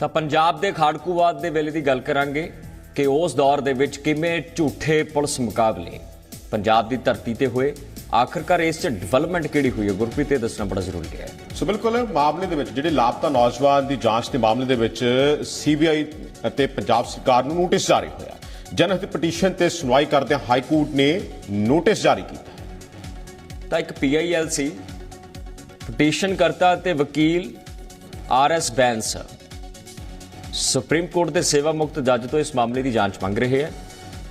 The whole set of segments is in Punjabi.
ਤਾਂ ਪੰਜਾਬ ਦੇ ਖਾੜਕੂਵਾਦ ਦੇ ਵੇਲੇ ਦੀ ਗੱਲ ਕਰਾਂਗੇ ਕਿ ਉਸ ਦੌਰ ਦੇ ਵਿੱਚ ਕਿਵੇਂ ਝੂਠੇ ਪੁਲਿਸ ਮੁਕਾਬਲੇ ਪੰਜਾਬ ਦੀ ਧਰਤੀ ਤੇ ਹੋਏ। ਆਖਰਕਾਰ ਇਸ 'ਚ ਡਿਵੈਲਪਮੈਂਟ ਕਿਹੜੀ ਹੋਈ ਹੈ? ਗੁਰਪ੍ਰੀਤ ਇਹ ਦੱਸਣਾ ਬੜਾ ਜ਼ਰੂਰੀ ਹੈ। ਸੋ ਬਿਲਕੁਲ ਮਾਮਲੇ ਦੇ ਵਿੱਚ ਜਿਹੜੇ ਲਾਪਤਾ ਨੌਜਵਾਨ ਦੀ ਜਾਂਚ ਦੇ ਮਾਮਲੇ ਦੇ ਵਿੱਚ ਸੀਬੀਆਈ ਅਤੇ ਪੰਜਾਬ ਸਰਕਾਰ ਨੂੰ ਨੋਟਿਸ ਜਾਰੀ ਹੋਇਆ। ਜਨਹਿਤ ਪਟੀਸ਼ਨ ਤੇ ਸੁਣਵਾਈ ਕਰਦਿਆਂ ਹਾਈ ਕੋਰਟ ਨੇ ਨੋਟਿਸ ਜਾਰੀ ਕੀਤਾ। ਤਾਂ ਇੱਕ ਪੀਆਈਐਲ ਸੀ ਪਟੀਸ਼ਨ ਕਰਤਾ ਤੇ ਵਕੀਲ R S Bains supreme court ਦੇ ਸੇਵਾ ਮੁਕਤ ਜੱਜ ਤੋਂ ਇਸ ਮਾਮਲੇ ਦੀ ਜਾਂਚ ਮੰਗ ਰਹੇ ਹੈ।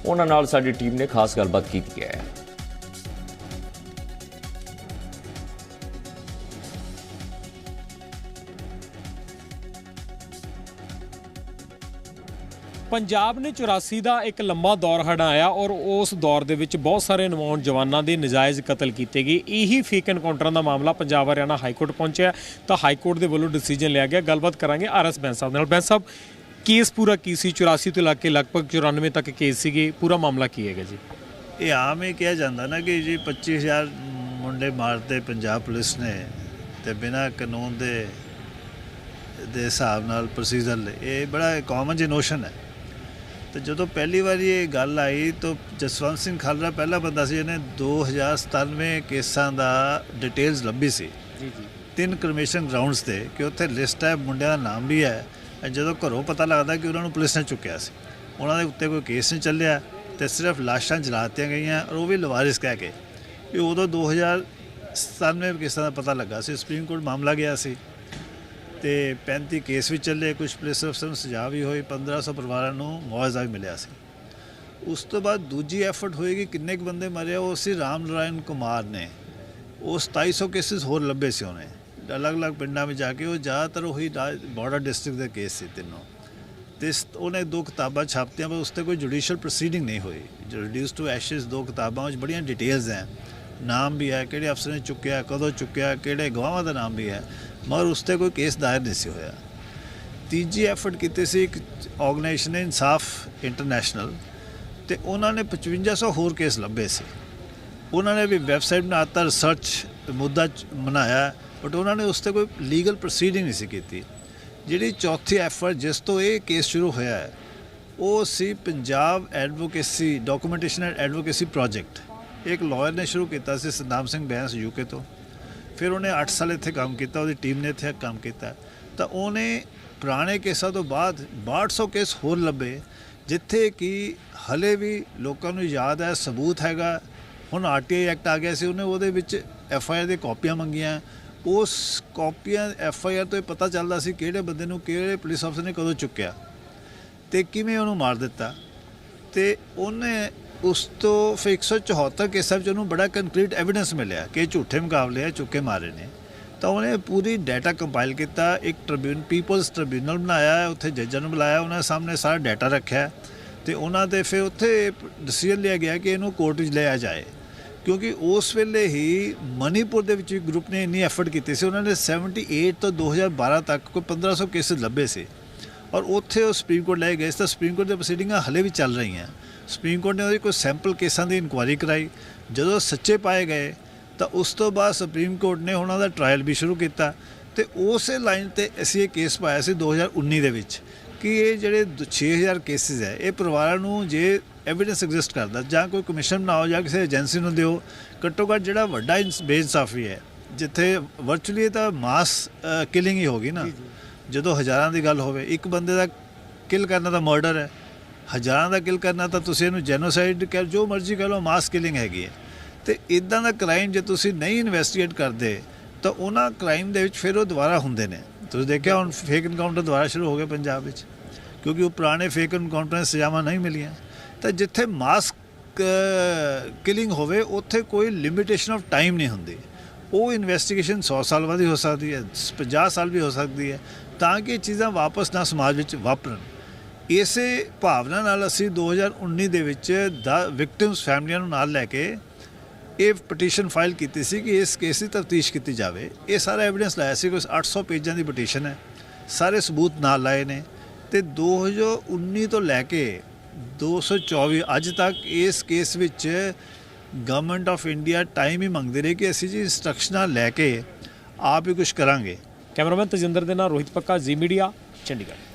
ਉਹਨਾਂ ਨਾਲ ਸਾਡੀ ਟੀਮ ਨੇ ਖਾਸ ਗੱਲਬਾਤ ਕੀਤੀ ਹੈ। ਪੰਜਾਬ ਨੇ 84 ਦਾ ਇੱਕ ਲੰਬਾ ਦੌਰ ਹਟਾਇਆ ਔਰ ਉਸ ਦੌਰ ਦੇ ਵਿੱਚ ਬਹੁਤ ਸਾਰੇ ਨੌਜਵਾਨਾਂ ਦੇ ਨਜਾਇਜ਼ ਕਤਲ ਕੀਤੇ ਗਏ। ਇਹੀ ਫੇਕ ਐਨਕਾਊਂਟਰਾਂ ਦਾ ਮਾਮਲਾ ਪੰਜਾਬ ਹਰਿਆਣਾ ਹਾਈ ਕੋਰਟ ਪਹੁੰਚਿਆ ਤਾਂ ਹਾਈ ਕੋਰਟ ਦੇ ਵੱਲੋਂ ਡਿਸੀਜਨ ਲਿਆ ਗਿਆ। ਗੱਲਬਾਤ ਕਰਾਂਗੇ ਆਰਐਸ ਬੈਂਸ ਸਾਹਿਬ ਨਾਲ। ਬੈਂਸ ਸਾਹਿਬ ਕੇਸ ਪੂਰਾ ਕੀ ਸੀ? 84 ਤੋਂ ਲੱਗ ਕੇ ਲਗਭਗ 94 ਤੱਕ ਕੇਸ ਸੀਗੇ। ਪੂਰਾ ਮਾਮਲਾ ਕੀ ਹੈਗਾ ਜੀ? ਇਹ ਆਮ ਹੀ ਕਿਹਾ ਜਾਂਦਾ ਨਾ ਕਿ ਜੀ 25000 ਮੁੰਡੇ ਮਾਰਦੇ ਪੰਜਾਬ ਪੁਲਿਸ ਨੇ ਤੇ ਬਿਨਾਂ ਕਾਨੂੰਨ ਦੇ ਦੇ ਹਿਸਾਬ ਨਾਲ ਪ੍ਰੋਸੀਜਰ ਇਹ ਬੜਾ ਕਾਮਨ ਜੀ ਨੋਸ਼ਨ ਹੈ। ਤੇ ਜਦੋਂ ਪਹਿਲੀ ਵਾਰੀ ਇਹ ਗੱਲ ਆਈ ਤਾਂ ਜਸਵੰਤ ਸਿੰਘ ਖਾਲੜਾ ਪਹਿਲਾ ਬੰਦਾ ਸੀ ਜਿਹਨੇ 2097 ਕੇਸਾਂ ਦਾ ਡਿਟੇਲਸ ਲੱਭੀ ਸੀ। ਜੀ ਜੀ। ਤਿੰਨ ਕ੍ਰਿਮੀਨਲ ਗਰਾਊਂਡਸ ਤੇ ਕਿ ਉੱਥੇ ਲਿਸਟ ਹੈ ਮੁੰਡਿਆਂ ਦਾ ਨਾਮ ਵੀ ਹੈ। ਜਦੋਂ ਘਰੋਂ ਪਤਾ ਲੱਗਦਾ ਕਿ ਉਹਨਾਂ ਨੂੰ ਪੁਲਿਸ ਨੇ ਚੁੱਕਿਆ ਸੀ। ਉਹਨਾਂ ਦੇ ਉੱਤੇ ਕੋਈ ਕੇਸ ਨਹੀਂ ਚੱਲਿਆ ਤੇ ਸਿਰਫ ਲਾਸ਼ਾਂ ਜਲਾਤੀਆਂ ਗਈਆਂ ਔਰ ਉਹ ਵੀ ਲਵਾਰਿਸ ਕਹਿ ਕੇ। ਵੀ ਉਦੋਂ 2097 ਕੇਸਾਂ ਦਾ ਪਤਾ ਲੱਗਾ ਸੀ ਸੁਪਰੀਮ ਕੋਰਟ ਮਾਮਲਾ ਗਿਆ ਸੀ। ਤੇ 35 ਕੇਸ ਵੀ ਚੱਲੇ ਕੁਝ ਪੁਲਿਸ ਅਫਸਰ ਨੂੰ ਸਜ਼ਾ ਵੀ ਹੋਈ 1500 ਪਰਿਵਾਰਾਂ ਨੂੰ ਮੁਆਵਜ਼ਾ ਵੀ ਮਿਲਿਆ ਸੀ। ਉਸ ਤੋਂ ਬਾਅਦ ਦੂਜੀ ਐਫਰਟ ਹੋਏਗੀ ਕਿੰਨੇ ਕੁ ਬੰਦੇ ਮਰੇ, ਉਹ ਸੀ ਰਾਮ ਨਾਰਾਇਣ ਕੁਮਾਰ ਨੇ। ਉਹ 2700 ਕੇਸਿਸ ਹੋਰ ਲੱਭੇ ਸੀ ਉਹਨੇ। ਅਲੱਗ-ਅਲੱਗ ਪਿੰਡਾਂ ਵਿੱਚ ਜਾ ਕੇ ਉਹ ਜ਼ਿਆਦਾਤਰ ਉਹੀ ਬਾਰਡਰ ਡਿਸਟ੍ਰਿਕਟ ਦੇ ਕੇਸ ਸੀ ਤਿੰਨੋਂ। ਤੇ ਇਸ- ਉਹਨੇ ਦੋ ਕਿਤਾਬਾਂ ਛਾਪਤੀਆਂ, ਪਰ ਉਸ ਤੇ ਕੋਈ ਜੁਡੀਸ਼ੀਅਲ ਪ੍ਰੋਸੀਡਿੰਗ ਨਹੀਂ ਹੋਈ। ਜੋ ਰਿਡਿਊਸ ਟੂ ਐਸ਼ਸ ਦੋ ਕਿਤਾਬਾਂ ਵਿੱਚ ਬੜੀਆਂ ਡਿਟੇਲਸ ਹੈ। ਨਾਮ ਵੀ ਹੈ, ਕਿਹੜੇ ਅਫਸਰ ਨੇ ਚੁੱਕਿਆ, ਕਦੋਂ ਚੁੱਕਿਆ, ਕਿਹੜੇ ਗਵਾਹਾਂ ਦਾ ਨਾਮ ਵੀ ਹੈ। ਮਗਰ ਉਸ ਤੇ ਕੋਈ ਕੇਸ ਦਾਇਰ ਨਹੀਂ ਸੀ ਹੋਇਆ। ਤੀਜੀ ਐਫਰਟ ਕੀਤੀ ਸੀ ਇੱਕ ਆਰਗੇਨਾਈਜੇਸ਼ਨ ਇਨਸਾਫ ਇੰਟਰਨੈਸ਼ਨਲ ਤੇ ਉਹਨਾਂ ਨੇ 5500 ਹੋਰ ਕੇਸ ਲੱਭੇ ਸੀ। ਉਹਨਾਂ ਨੇ ਵੀ ਵੈਬਸਾਈਟ ਬਣਾਤਾ ਰਿਸਰਚ ਮੁੱਦਾ ਚ- ਬਣਾਇਆ ਬਟ ਉਹਨਾਂ ਨੇ ਉਸ ਤੇ ਕੋਈ ਲੀਗਲ ਪ੍ਰੋਸੀਡਿੰਗ ਨਹੀਂ ਸੀ ਕੀਤੀ। ਜਿਹੜੀ ਚੌਥੀ ਐਫਰਟ ਜਿਸ ਤੋਂ ਇਹ ਕੇਸ ਸ਼ੁਰੂ ਹੋਇਆ ਹੈ, ਉਹ ਸੀ Punjab advocacy documentation and advocacy project ਇੱਕ ਲਾਇਰ ਨੇ ਸ਼ੁਰੂ ਕੀਤਾ ਸੀ ਸਦਾਮ ਸਿੰਘ ਬੈਂਸ ਯੂਕੇ ਤੋਂ। ਫਿਰ ਉਹਨੇ 8 ਸਾਲ ਇੱਥੇ ਕੰਮ ਕੀਤਾ, ਉਹਦੀ ਟੀਮ ਨੇ ਇੱਥੇ ਕੰਮ ਕੀਤਾ। ਤਾਂ ਉਹਨੇ ਪੁਰਾਣੇ ਕੇਸਾਂ ਤੋਂ ਬਾਅਦ 6200 ਕੇਸ ਹੋਰ ਲੱਭੇ, ਜਿੱਥੇ ਕਿ ਹਲੇ ਵੀ ਲੋਕਾਂ ਨੂੰ ਯਾਦ ਹੈ, ਸਬੂਤ ਹੈਗਾ। ਹੁਣ ਆਰਟੀਆਈ ਐਕਟ ਆ ਗਿਆ ਸੀ, ਉਹਨੇ ਉਹਦੇ ਵਿੱਚ ਐਫ ਆਈ ਆਰ ਦੀ ਕਾਪੀਆਂ ਮੰਗੀਆਂ। ਉਸ ਕਾਪੀਆਂ ਐਫ ਆਈ ਆਰ ਤੋਂ ਇਹ ਪਤਾ ਚੱਲਦਾ ਸੀ ਕਿਹੜੇ ਬੰਦੇ ਨੂੰ ਕਿਹੜੇ ਪੁਲਿਸ ਅਫਸਰ ਨੇ ਕਦੋਂ ਚੁੱਕਿਆ। ਤੇ ਕਿਵੇਂ ਉਹਨੂੰ ਮਾਰ ਦਿੱਤਾ। ਤੇ ਉਹਨੇ ਉਸ ਤੋਂ ਫਿਰ 174 ਕੇਸਾਂ ਵਿੱਚ ਉਹਨੂੰ ਬੜਾ ਕੰਕਰੀਟ ਐਵੀਡੈਂਸ ਮਿਲਿਆ ਕਿ ਝੂਠੇ ਮੁਕਾਬਲੇ ਆ, ਚੁੱਕੇ ਮਾਰੇ ਨੇ। ਤਾਂ ਉਹਨੇ ਪੂਰੀ ਡਾਟਾ ਕੰਪਾਈਲ ਕੀਤਾ, ਇੱਕ ਟ੍ਰਿਬਿਊਨ ਪੀਪਲਸ ਟ੍ਰਿਬਿਊਨਲ ਬਣਾਇਆ, ਉੱਥੇ ਜੱਜਾਂ ਨੂੰ ਬੁਲਾਇਆ, ਉਹਨਾਂ ਸਾਹਮਣੇ ਸਾਰਾ ਡਾਟਾ ਰੱਖਿਆ। ਹੈ ਤੇ ਉਹਨਾਂ ਦੇ ਫਿਰ ਉੱਥੇ ਡਿਸੀਜਨ ਲਿਆ ਗਿਆ ਕਿ ਇਹਨੂੰ ਕੋਰਟ ਵਿੱਚ ਲਿਆ ਜਾਏ। ਕਿਉਂਕਿ ਉਸ ਵੇਲੇ ਹੀ ਮਨੀਪੁਰ ਦੇ ਵਿੱਚ ਵੀ ਗਰੁੱਪ ਨੇ ਇੰਨੀ ਐਫਰਟ ਕੀਤੀ ਸੀ, ਉਹਨਾਂ ਨੇ 78 ਤੋਂ 2012 ਤੱਕ ਕੋਈ 1500 ਕੇਸ ਲੱਭੇ ਸੀ। ਔਰ ਉੱਥੇ ਉਹ ਸੁਪਰੀਮ ਕੋਰਟ ਲਏ ਗਏ ਸੀ ਤਾਂ ਸੁਪਰੀਮ ਕੋਰਟ ਦੇ ਪ੍ਰੋਸੀਡਿੰਗਾਂ ਹਲੇ ਵੀ ਚੱਲ ਰਹੀਆਂ। ਸੁਪਰੀਮ ਕੋਰਟ ਨੇ ਉਹਦੀ ਕੋਈ ਸੈਂਪਲ ਕੇਸਾਂ ਦੀ ਇਨਕੁਆਇਰੀ ਕਰਾਈ। ਜਦੋਂ ਸੱਚੇ ਪਾਏ ਗਏ ਤਾਂ ਉਸ ਤੋਂ ਬਾਅਦ ਸੁਪਰੀਮ ਕੋਰਟ ਨੇ ਉਹਨਾਂ ਦਾ ਟ੍ਰਾਇਲ ਵੀ ਸ਼ੁਰੂ ਕੀਤਾ। ਤੇ ਉਸੇ ਲਾਈਨ ਤੇ ਅਸੀਂ ਇਹ ਕੇਸ ਪਾਇਆ ਸੀ 2019 ਦੇ ਵਿੱਚ ਕਿ ਇਹ ਜਿਹੜੇ ਦ- 6000 ਕੇਸਿਸ ਹੈ ਇਹ ਪਰਿਵਾਰਾਂ ਨੂੰ ਜੇ ਐਵੀਡੈਂਸ ਐਗਜ਼ਿਸਟ ਕਰਦਾ ਜਾਂ ਕੋਈ ਕਮਿਸ਼ਨ ਬਣਾਓ ਜਾਂ ਕਿਸੇ ਏਜੰਸੀ ਨੂੰ ਦਿਓ ਘੱਟੋ ਘੱਟ ਜਿਹੜਾ ਵੱਡਾ ਇਨਸ- ਬੇਇਨਸਾਫੀ ਹੈ ਜਿੱਥੇ ਵਰਚੁਅਲੀ ਤਾਂ ਮਾਸ ਕਿਲਿੰਗ ਹੀ ਹੋਗੀ ਨਾ। ਜਦੋਂ ਹਜ਼ਾਰਾਂ ਦੀ ਗੱਲ ਹੋਵੇ ਇੱਕ ਬੰਦੇ ਦਾ ਕਿਲ ਕਰਨਾ ਤਾਂ ਮਰਡਰ ਹੈ। ਹਜ਼ਾਰਾਂ ਦਾ ਕਿਲ ਕਰਨਾ ਤਾਂ ਤੁਸੀਂ ਇਹਨੂੰ ਜੈਨੋਸਾਈਡ ਕਹਿ ਜੋ ਮਰਜ਼ੀ ਕਹ ਲਓ ਮਾਸ ਕਿਲਿੰਗ ਹੈਗੀ ਹੈ। ਤੇ ਇਦਾਂ ਦਾ ਕ੍ਰਾਈਮ ਜੇ ਤੁਸੀਂ ਨਹੀਂ ਇਨਵੈਸਟੀਗੇਟ ਕਰਦੇ, ਤਾਂ ਉਹਨਾਂ ਕ੍ਰਾਈਮ ਦੇ ਵਿੱਚ ਫਿਰ ਉਹ ਦੁਬਾਰਾ ਹੁੰਦੇ ਨੇ। ਤੁਸੀਂ ਦੇਖਿਆ ਹੁਣ ਫੇਕ ਇਨਕਾਊਂਟਰ ਦੁਬਾਰਾ ਸ਼ੁਰੂ ਹੋ ਗਏ ਪੰਜਾਬ ਵਿੱਚ, ਕਿਉਂਕਿ ਉਹ ਪੁਰਾਣੇ ਫੇਕ ਐਨਕਾਊਂਟਰਾਂ ਸਜ਼ਾਵਾਂ ਨਹੀਂ ਮਿਲੀਆਂ। ਤਾਂ ਜਿੱਥੇ ਮਾਸ ਕਿਲਿੰਗ ਹੋਵੇ, ਉੱਥੇ ਕੋਈ ਲਿਮਿਟੇਸ਼ਨ ਆਫ ਟਾਈਮ ਨਹੀਂ ਹੁੰਦੀ। ਉਹ ਇਨਵੈਸਟੀਗੇਸ਼ਨ 100 ਸਾਲ ਬਾਅਦ ਹੀ ਹੋ ਸਕਦੀ ਹੈ 50 ਸਾਲ ਵੀ ਹੋ ਸਕਦੀ ਹੈ, ਤਾਂ ਕਿ ਇਹ ਚੀਜ਼ਾਂ ਵਾਪਸ ਨਾ ਸਮਾਜ ਵਿੱਚ ਵਾਪਰਨ। ਇਸੇ ਭਾਵਨਾ ਨਾਲ ਅਸੀਂ 2019 ਦੇ ਵਿੱਚ ਦਾ ਵਿਕਟਿਮਸ ਫੈਮਲੀਆਂ ਨੂੰ ਨਾਲ ਲੈ ਕੇ ਇਹ ਪਟੀਸ਼ਨ ਫਾਈਲ ਕੀਤੀ ਸੀ ਕਿ ਇਸ ਕੇਸ ਦੀ ਤਫਤੀਸ਼ ਕੀਤੀ ਜਾਵੇ। ਇਹ ਸਾਰਾ ਐਵੀਡੈਂਸ ਲਾਇਆ ਸੀ ਕੋਈ 800 ਪੇਜਾਂ ਦੀ ਪਟੀਸ਼ਨ ਹੈ। ਸਾਰੇ ਸਬੂਤ ਨਾਲ ਲਾਏ ਨੇ ਤੇ 2019 ਤੋਂ ਲੈ ਕੇ 224 ਅੱਜ ਤੱਕ ਇਸ ਕੇਸ ਵਿੱਚ ਗਵਰਨਮੈਂਟ ਆਫ ਇੰਡੀਆ ਟਾਈਮ ਹੀ ਮੰਗਦੇ ਰਹੇ ਕਿ ਅਸੀਂ ਜੀ ਇੰਸਟਰਕਸ਼ਨਾਂ ਲੈ ਕੇ ਆਪ ਹੀ ਕੁਝ ਕਰਾਂਗੇ। ਕੈਮਰਾਮੈਨ ਤਜਿੰਦਰ ਦੇ ਨਾਲ ਰੋਹਿਤ ਪੱਕਾ ਜੀ ਮੀਡੀਆ ਚੰਡੀਗੜ੍ਹ।